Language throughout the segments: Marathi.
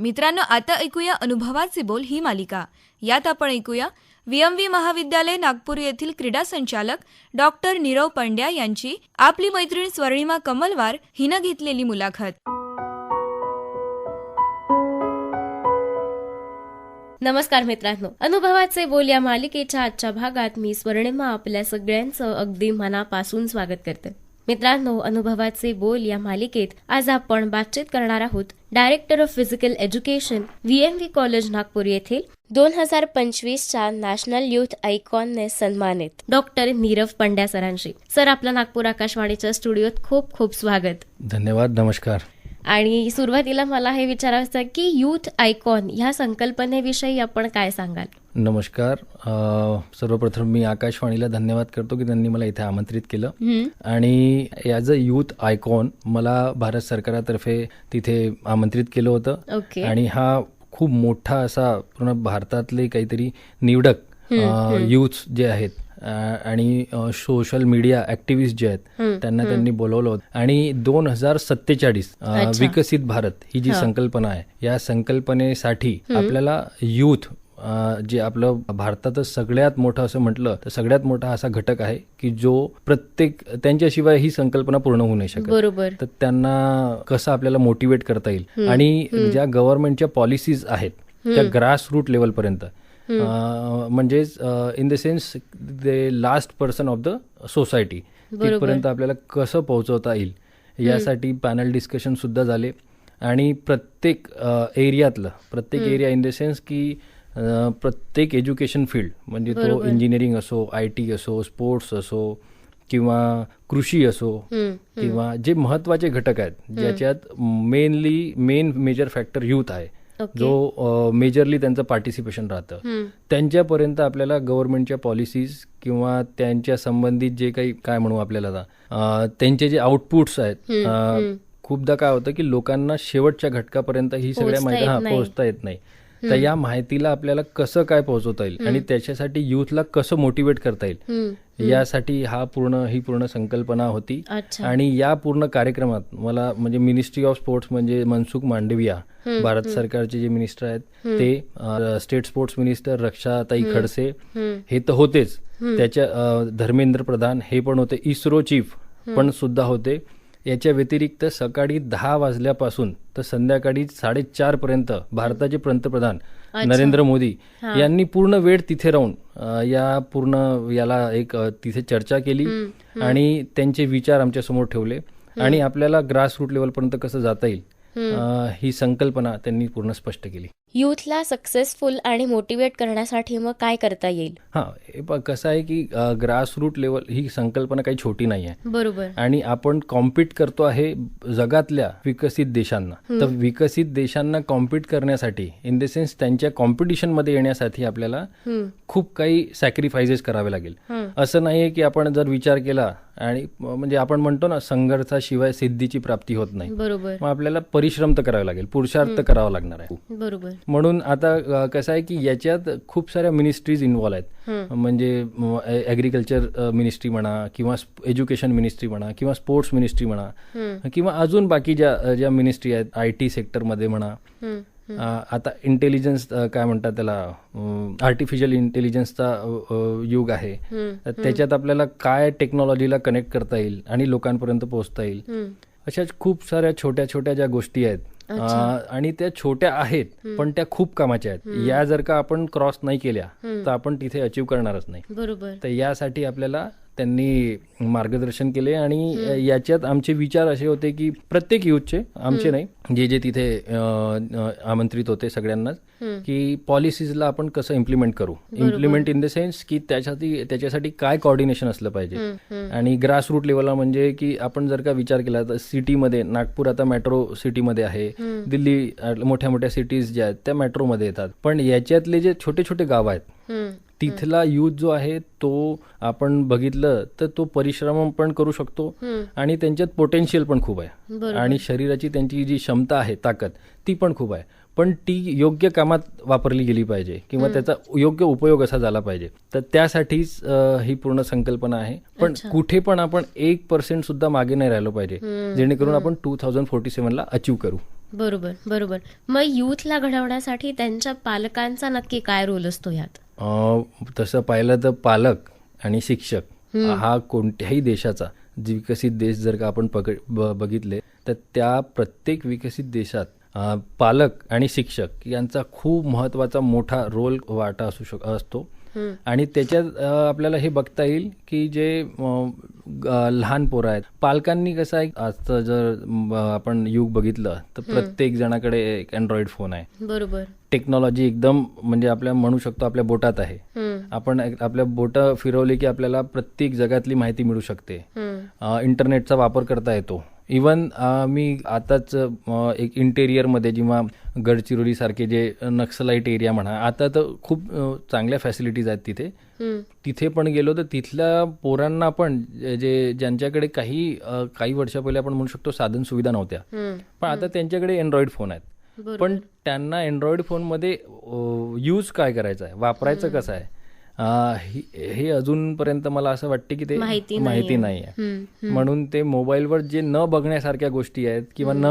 मित्रांनो आता ऐकूया अनुभवाचे बोल ही मालिका. यात आपण ऐकूया व्हीएमव्ही महाविद्यालय नागपूर येथील क्रीडा संचालक डॉक्टर नीरव पंड्या यांची आपली मैत्रीण स्वर्णिमा कमलवार हिनं घेतलेली मुलाखत. नमस्कार मित्रांनो. अनुभवाचे बोल या मालिकेच्या आजच्या भागात मी स्वर्णिमा आपल्या सगळ्यांचं अगदी मनापासून स्वागत करते. मित्रांनो अनुभवाचे बोल या मालिकेत आज आपण बातचीत करणार आहोत. Director of physical education V college Nagpur येथील दोन हजार पंचवीसच्या नॅशनल युथ आयकॉनने सन्मानित. डॉक्टर नीरव पंड्या सरांशी. सर आपलं नागपूर आकाशवाणीच्या स्टुडिओत खूप खूप स्वागत. धन्यवाद नमस्कार. आणि सुरुवातीला मला हे विचारायचं की युथ आयकॉन ह्या संकल्पनेविषयी आपण काय सांगाल? नमस्कार. सर्वप्रथम मी आकाशवाणीला धन्यवाद करतो की त्यांनी मला इथे आमंत्रित केलं. आणि ॲज अ युथ आयकॉन मला भारत सरकारातर्फे तिथे आमंत्रित केलं होतं. आणि हा खूप मोठा असा पूर्ण भारतातले काहीतरी निवडक युथ जे आहेत आणि सोशल मीडिया ऍक्टिव्हिस्ट जे आहेत त्यांना त्यांनी बोलवलं होतं. आणि दोन हजार सत्तेचाळीस विकसित भारत ही जी संकल्पना आहे या संकल्पनेसाठी आपल्याला युथ जे आपलं भारतातच सगळ्यात मोठं असं म्हटलं तर सगळ्यात मोठा असा घटक आहे की जो प्रत्येक त्यांच्याशिवाय ही संकल्पना पूर्ण होऊ नाही शकत. बरोबर. तर त्यांना कसं आपल्याला मोटिवेट करता येईल? आणि ज्या गव्हर्नमेंटच्या पॉलिसीज आहेत त्या ग्रास रूट लेवलपर्यंत म्हणजेच in the sense the last person of the society तिथपर्यंत आपल्याला कसं पोहोचवता येईल यासाठी पॅनल डिस्कशन सुद्धा झाले. आणि प्रत्येक एरियातलं प्रत्येक एरिया इन द सेन्स की प्रत्येक एज्युकेशन फील्ड म्हणजे तो इंजिनिअरिंग असो आय टी असो स्पोर्ट्स असो किंवा कृषी असो किंवा जे महत्त्वाचे घटक आहेत ज्याच्यात mainly main major factor youth आहे. जो मेजरली त्यांचं पार्टिसिपेशन राहतं. त्यांच्यापर्यंत आपल्याला गव्हर्नमेंटच्या पॉलिसीज किंवा त्यांच्या संबंधित जे काही काय म्हणू आपल्याला त्यांचे जे आउटपुट्स आहेत खूपदा काय होतं की लोकांना शेवटच्या घटकापर्यंत ही सगळ्या माहिती हा पोहोचता येत नाही. तर या माहितीला आपल्याला कसं काय पोहोचवता येईल? आणि त्याच्यासाठी युथला कसं मोटिवेट करता येईल? यासाठी हा पूर्ण ही पूर्ण संकल्पना होती. आणि या पूर्ण कार्यक्रमात मला म्हणजे मिनिस्ट्री ऑफ स्पोर्ट्स म्हणजे मनसुख मांडविया भारत सरकारचे जे मिनिस्टर आहेत ते स्टेट स्पोर्ट्स मिनिस्टर रक्षाताई खडसे हे तर होतेच. त्याच्या धर्मेंद्र प्रधान हे पण होते. इस्रो चीफ पण सुद्धा होते. याच्या व्यतिरिक्त सकाळी दहा वाजल्यापासून तर संध्याकाळी साडेचार पर्यंत भारताचे पंतप्रधान नरेंद्र मोदी यांनी पूर्ण वेळ तिथे राहून या पूर्ण याला एक तिथे चर्चा केली आणि त्यांचे विचार आमच्यासमोर ठेवले. आणि आपल्याला ग्रास रूट लेवलपर्यंत कसं जाता येईल ही संकल्पना त्यांनी पूर्ण स्पष्ट केली. युथला सक्सेसफुल आणि मोटिवेट करण्यासाठी मग काय करता येईल? हा कसं आहे की ग्रास रूट लेवल ही संकल्पना काही छोटी नाही आहे. बरोबर. आणि आपण कॉम्पिट करतो आहे जगातल्या विकसित देशांना. तर विकसित देशांना कॉम्पिट करण्यासाठी इन द सेन्स त्यांच्या कॉम्पिटिशनमध्ये येण्यासाठी आपल्याला खूप काही सॅक्रिफायसेस करावे लागेल. असं नाहीये की आपण जर विचार केला आणि म्हणजे आपण म्हणतो ना संघर्षाशिवाय सिद्धीची प्राप्ती होत नाही. बरोबर. मग आपल्याला परिश्रम तर करावे लागेल पुरुषार्थ करावा लागणार आहे. बरोबर. म्हणून आता कसं आहे की याच्यात खूप साऱ्या मिनिस्ट्रीज इन्व्हॉल्व आहेत. म्हणजे ऍग्रिकल्चर मिनिस्ट्री म्हणा किंवा एज्युकेशन मिनिस्ट्री म्हणा किंवा स्पोर्ट्स मिनिस्ट्री म्हणा किंवा अजून बाकी ज्या ज्या मिनिस्ट्री आहेत आय टी सेक्टरमध्ये म्हणा. आता इंटेलिजन्स काय म्हणतात त्याला आर्टिफिशियल इंटेलिजन्सचा युग आहे. त्याच्यात आपल्याला काय टेक्नॉलॉजीला कनेक्ट करता येईल आणि लोकांपर्यंत पोहोचता येईल? अशा खूप साऱ्या छोट्या छोट्या ज्या गोष्टी आहेत आणि त्या छोट्या आहेत पण त्या खूप कामाच्या आहेत. या जर का आपण क्रॉस नाही केल्या तर आपण तिथे अचीव करणारच नाही. बरोबर. तर यासाठी आपल्याला त्यांनी मार्गदर्शन केले आणि याच्यात आमचे विचार असे होते की प्रत्येक युथचे आमचे नाही जे जे तिथे आमंत्रित होते सगळ्यांनाच की पॉलिसीजला आपण कसं इम्प्लिमेंट करू? इम्प्लिमेंट इन द सेन्स की त्यासाठी त्याच्यासाठी काय कॉर्डिनेशन असलं पाहिजे? आणि ग्रास रूट लेवलला म्हणजे की आपण जर का विचार केला तर सिटीमध्ये नागपूर आता मेट्रो सिटीमध्ये आहे दिल्ली मोठ्या मोठ्या सिटीज ज्या आहेत त्या मेट्रोमध्ये येतात. पण याच्यातले जे छोटे छोटे गाव आहेत तिथला युथ जो आहे तो आपण बघितलं तर तो परिश्रम पण करू शकतो आणि त्यांच्यात पोटेन्शियल पण खूप आहे. आणि शरीराची त्यांची जी क्षमता आहे ताकद ती पण खूप आहे. पण ती योग्य कामात वापरली गेली पाहिजे किंवा त्याचा योग्य उपयोग असा झाला पाहिजे. तर त्यासाठीच ही पूर्ण संकल्पना आहे. पण कुठे पण आपण एक पर्सेंट सुद्धा मागे नाही राहिलो पाहिजे. जेणेकरून आपण टू थाउजंड फोर्टी सेव्हनला अचीव करू. बरोबर बरोबर. मग युथला घडवण्यासाठी त्यांच्या पालकांचा नक्की काय रोल असतो यात तसं पाहिलं तर पालक आणि शिक्षक हा कोणत्याही देशाचा विकसित देश जर का आपण बघितले तर त्या प्रत्येक विकसित देशात पालक आणि शिक्षक यांचा खूप महत्त्वाचा मोठा रोल वाटा असू शक असतो. आणि त्याच्यात आपल्याला हे बघता येईल की जे लहान पोरं आहेत पालकांनी कसं आहे आजचं जर आपण युग बघितलं तर प्रत्येक जणाकडे एक अँड्रॉइड फोन आहे. बरोबर. टेक्नॉलॉजी एकदम म्हणजे आपल्या म्हणू शकतो आपल्या बोटात आहे. आपण आपल्या बोट फिरवली की आपल्याला प्रत्येक जगातली माहिती मिळू शकते. इंटरनेटचा वापर करता येतो. इवन मी आताच एक इंटेरियरमध्ये जेव्हा गडचिरोली सारखे जे नक्सलाईट एरिया म्हणा आता तर खूप चांगल्या फॅसिलिटीज आहेत तिथे. तिथे पण गेलो तर तिथल्या पोरांना पण जे- ज्यांच्याकडे काही काही वर्षा पहिले आपण म्हणू शकतो साधन सुविधा नव्हत्या. पण आता त्यांच्याकडे अँड्रॉइड फोन आहेत. पण त्यांना अँड्रॉइड फोनमध्ये यूज काय करायचं आहे? वापरायचं कसं आहे? हे हे अजूनपर्यंत मला असं वाटते की ते माहिती. नाही आहे म्हणून ते मोबाईलवर जे न बघण्यासारख्या गोष्टी आहेत किंवा न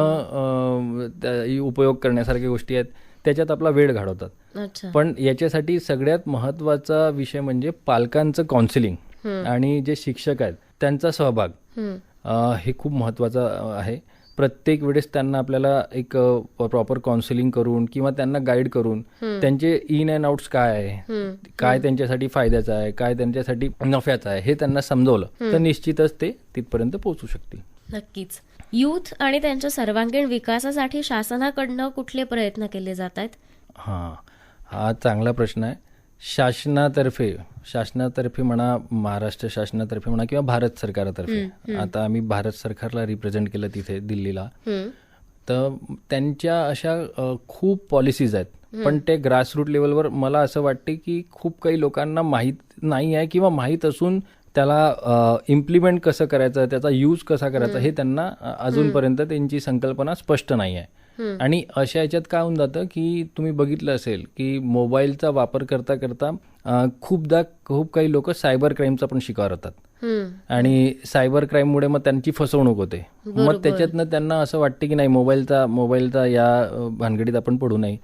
उपयोग करण्यासारख्या गोष्टी आहेत त्याच्यात आपला वेळ घालवतात. पण याच्यासाठी सगळ्यात महत्त्वाचा विषय म्हणजे पालकांचं काउन्सिलिंग आणि जे शिक्षक आहेत त्यांचा सहभाग. हे खूप महत्त्वाचं अ, आहे. प्रत्येक वेळेस त्यांना आपल्याला एक प्रॉपर काउन्सिलिंग करून किंवा त्यांना गाईड करून त्यांचे इन अँड आउट्स काय आहे. काय त्यांच्यासाठी फायद्याचं आहे? काय त्यांच्यासाठी नफ्याचं आहे? हे त्यांना समजवलं तर निश्चितच ते तिथपर्यंत पोहोचू शकतील. नक्कीच. युथ आणि त्यांच्या सर्वांगीण विकासासाठी शासनाकडनं कुठले प्रयत्न केले जात आहेत? हां. हा चांगला प्रश्न आहे. शासनातर्फे शासनातर्फे म्हणा महाराष्ट्र शासनातर्फे म्हणा किंवा भारत सरकारातर्फे. आता आम्ही भारत सरकारला रिप्रेझेंट केलं तिथे दिल्लीला. तर त्यांच्या अशा खूप पॉलिसीज आहेत. पण ते ग्रासरूट लेवलवर मला असं वाटते की खूप काही लोकांना माहीत नाही आहे किंवा माहीत असून त्याला इम्प्लिमेंट कसं करायचं त्याचा यूज कसा करायचा हे त्यांना अजूनपर्यंत त्यांची संकल्पना स्पष्ट नाही आहे. आणि अशा याच्यात काय होऊन जातं की तुम्ही बघितलं असेल की मोबाईलचा वापर करता करता खूपदा खूप काही लोक सायबर क्राईमचा पण शिकार होतात. आणि सायबर क्राईममुळे मग त्यांची फसवणूक होते. मग त्याच्यातनं त्यांना असं वाटते की नाही मोबाईलचा मोबाईलचा या भानगडीत आपण पडू नये.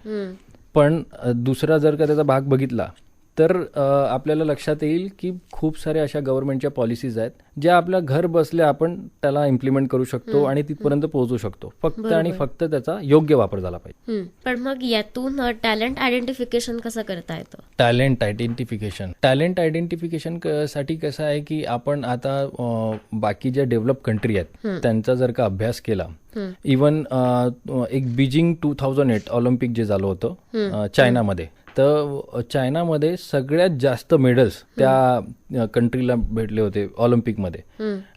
पण दुसरा जर का त्याचा भाग बघितला तर आपल्याला लक्षात येईल की खूप साऱ्या अशा गव्हर्नमेंटच्या पॉलिसीज आहेत ज्या आपल्या घर बसल्या आपण त्याला इम्प्लिमेंट करू शकतो आणि तिथपर्यंत पोहोचू शकतो. फक्त आणि फक्त त्याचा योग्य वापर झाला पाहिजे. पण मग यातून टॅलेंट आयडेंटिफिकेशन कसं करता येतं? टॅलेंट आयडेंटिफिकेशन टॅलेंट आयडेंटिफिकेशनसाठी कसं आहे की आपण आता बाकी ज्या डेव्हलप कंट्री आहेत त्यांचा जर का अभ्यास केला इवन एक Beijing two thousand eight Olympic जे झालं होतं चायनामध्ये तर चायनामध्ये सगळ्यात जास्त मेडल्स त्या कंट्रीला भेटले होते ऑलिम्पिकमध्ये.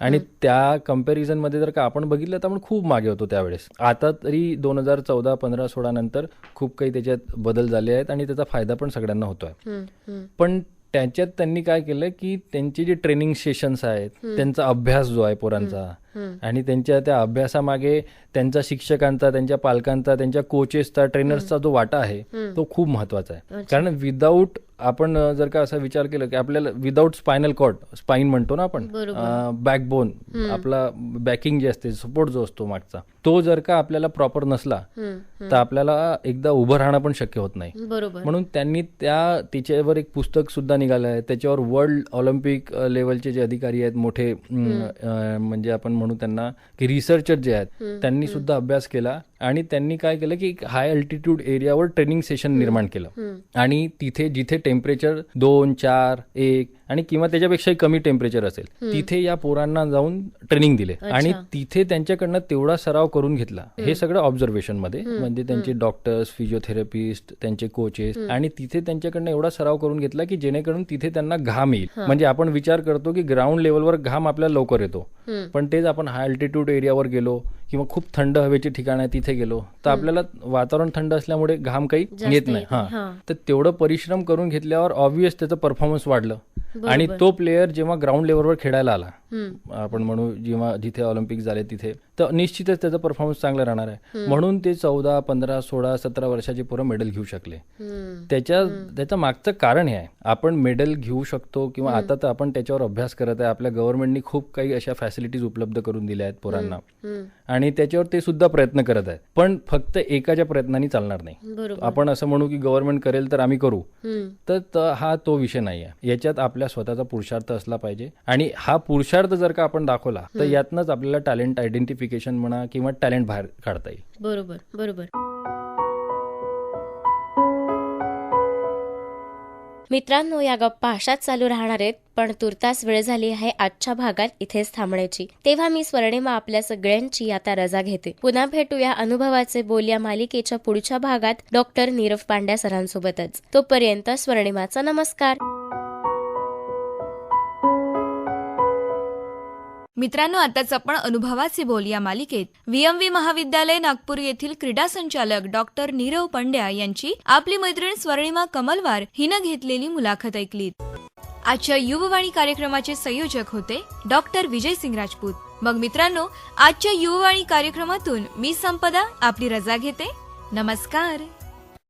आणि त्या कंपॅरिझनमध्ये जर का आपण बघितलं तर आपण खूप मागे होतो त्यावेळेस. आता तरी दोन हजार चौदा पंधरा सोळा नंतर खूप काही त्याच्यात बदल झाले आहेत आणि त्याचा फायदा पण सगळ्यांना होतोय. पण त्याच्यात त्यांनी काय केलं की त्यांचे जे ट्रेनिंग सेशन्स आहेत त्यांचा अभ्यास जो आहे पोरांचा आणि त्यांच्या त्या अभ्यासामागे त्यांचा शिक्षकांचा त्यांच्या पालकांचा त्यांच्या कोचेसचा ट्रेनर्सचा जो वाटा आहे तो खूप महत्त्वाचा आहे. कारण विदाऊट आपण जर का असा विचार केला की आपल्याला विदाऊट स्पायनल कॉर्ड स्पाईन म्हणतो ना आपण बॅकबोन आपला बॅकिंग जे असते सपोर्ट जो असतो मागचा तो जर का आपल्याला प्रॉपर नसला तर आपल्याला एकदा उभं राहणं पण शक्य होत नाही. म्हणून त्यांनी त्या तिच्यावर एक पुस्तक सुद्धा निघालं आहे. त्याच्यावर वर्ल्ड ऑलिम्पिक लेवलचे जे अधिकारी आहेत मोठे म्हणजे आपण म्हणू त्यांना की रिसर्चर जे आहेत त्यांनी सुद्धा अभ्यास केला. आणि त्यांनी काय केलं की हाय अल्टिट्यूड एरियावर ट्रेनिंग सेशन निर्माण केलं. आणि तिथे जिथे टेम्परेचर दोन चार एक आणि किंवा त्याच्यापेक्षाही कमी टेम्परेचर असेल. तिथे या पोरांना जाऊन ट्रेनिंग दिले. आणि तिथे त्यांच्याकडनं तेवढा सराव करून घेतला. हे सगळं ऑब्झर्वेशनमध्ये. म्हणजे त्यांचे डॉक्टर्स फिजिओथेरपिस्ट त्यांचे कोचेस आणि तिथे त्यांच्याकडनं एवढा सराव करून घेतला की जेणेकरून तिथे त्यांना घाम येईल. म्हणजे आपण विचार करतो की ग्राउंड लेवलवर घाम आपल्याला लवकर येतो. पण तेच आपण हाय अल्टिट्यूड एरियावर गेलो किंवा खूप थंड हवेची ठिकाण आहे तिथे गेलो तर आपल्याला वातावरण थंड असल्यामुळे घाम काही येत नाही. हा. तर तेवढं परिश्रम करून घेतल्यावर ऑब्विस त्याचं परफॉर्मन्स वाढलं. आणि तो प्लेअर जेव्हा ग्राउंड लेवलवर खेळायला आला आपण म्हणू जेव्हा जिथे ऑलिम्पिक झाले तिथे तर निश्चितच त्याचा परफॉर्मन्स चांगला राहणार आहे. म्हणून ते चौदा पंधरा सोळा सतरा वर्षाचे पोरं मेडल घेऊ शकले. त्याच्या त्याचं मागचं कारण हे आहे. आपण मेडल घेऊ शकतो किंवा आता तर आपण त्याच्यावर अभ्यास करत आहे. आपल्या गव्हर्नमेंटनी खूप काही अशा फॅसिलिटीज उपलब्ध करून दिल्या आहेत पोरांना. आणि त्याच्यावर ते सुद्धा प्रयत्न करत आहेत. पण फक्त एकाच्या प्रयत्नांनी चालणार नाही. आपण असं म्हणू की गव्हर्नमेंट करेल तर आम्ही करू. तर हा तो विषय नाही आहे. याच्यात आपल्या स्वतःचा पुरुषार्थ असला पाहिजे. आणि हा पुरुषार्थ जर का आपण दाखवला तर यातनंच आपल्याला टॅलेंट क्वालिफिकेशन म्हणा किंवा टॅलेंट बाहेर काढता येईल. बरोबर बरोबर. मित्रांनो या गप्पा अशाच चालू राहणार आहेत पण तुर्तास वेळ झाली आहे आजच्या भागात इथेच थांबण्याची. तेव्हा मी स्वर्णिमा आपल्या सगळ्यांची आता रजा घेते. पुन्हा भेटूया अनुभवाचे बोल या मालिकेच्या पुढच्या भागात डॉक्टर नीरव पांड्या सरांसोबतच. तोपर्यंत स्वर्णिमाचा नमस्कार. मित्रांनो आताच आपण अनुभवाचे बोल या मालिकेत. व्हीएमव्ही महाविद्यालय नागपूर येथील क्रीडा संचालक डॉक्टर नीरव पंड्या यांची आपली मैत्रीण स्वर्णिमा कमलवार हिनं घेतलेली मुलाखत ऐकलीत. आजच्या युववाणी कार्यक्रमाचे संयोजक होते डॉक्टर विजय सिंग राजपूत. मग मित्रांनो आजच्या युववाणी कार्यक्रमातून मी संपदा आपली रजा घेते. नमस्कार.